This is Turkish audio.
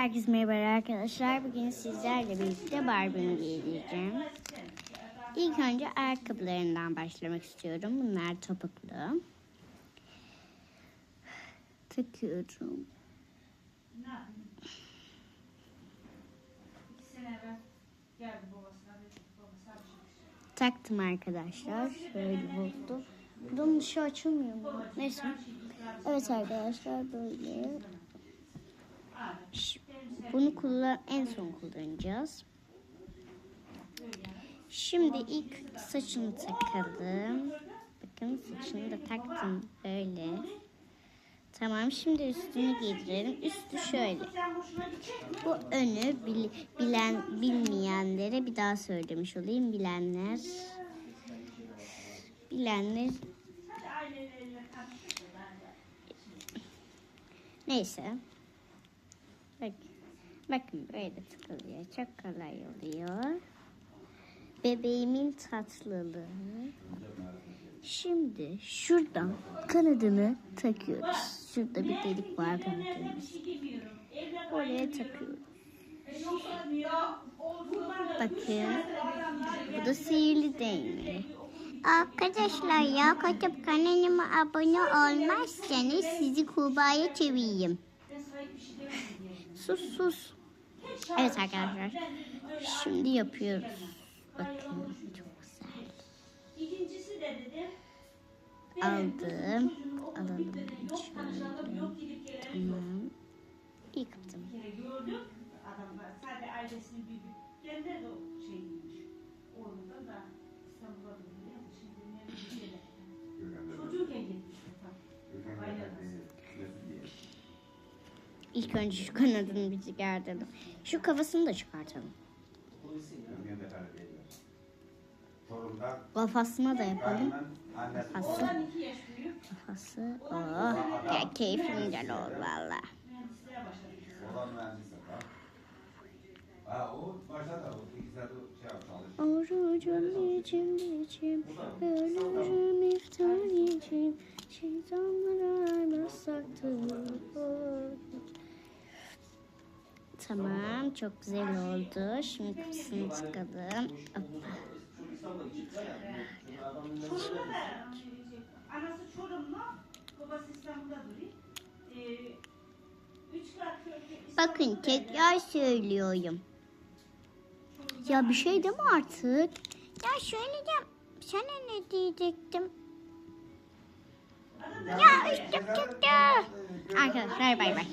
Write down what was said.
Herkese merhaba arkadaşlar. Bugün sizlerle birlikte Barbie'mi giydireceğim. İlk önce ayakkabılarından başlamak istiyorum. Bunlar topuklu. Takıyorum. Taktım arkadaşlar. Şöyle oldu. Bunun dışı açılmıyor mu? Neyse. Evet arkadaşlar böyle. Bunu kullan en son kullanacağız. Şimdi ilk saçını takalım. Bakın saçını da taktım böyle. Tamam şimdi üstünü giydirelim. Üstü şöyle. Bu önü bil- bilen bilmeyenlere bir daha söylemiş olayım. Bilenler bilenler neyse. Bak, bakın böyle tıkılıyor. Çok kolay oluyor. Bebeğimin tatlılığı. Şimdi şuradan kanadını takıyoruz. Şurada bir delik var kanadımız. Oraya takıyoruz. Bakın. Bu da sihirli değnek. Arkadaşlar ya katıp kanalıma abone olmazsanız sizi Kuba'ya çevireyim. Sus sus. Evet arkadaşlar. Şimdi yapıyoruz. Bakın çok güzel. İkincisi de dedim. Aldım. Alalım şöyle. Tamam. Gördüm. Adamlar sadece ailesini büyüdük. Kendileri de o şeyiymiş. Orada da İstanbul'a İlk önce şu kanadını bir çıkartalım. Şu kafasını da çıkartalım. Kafasına da yapalım. Kafası. Kafası. Oh, ya keyfim güzel oldu valla. Orucum içim içim, ölürüm iftar içim, şeytanlara Tamam, çok güzel oldu. Şimdi kafasını çıkalım. Hoppa. Anası Çorumlu, babası İstanbul'da duruyor. Bakın tekrar söylüyorum. Ya bir şey deme artık. Ya söyleyeceğim. Sana ne diyecektim? Ya üstüm çıktı. Arkadaşlar bay bay.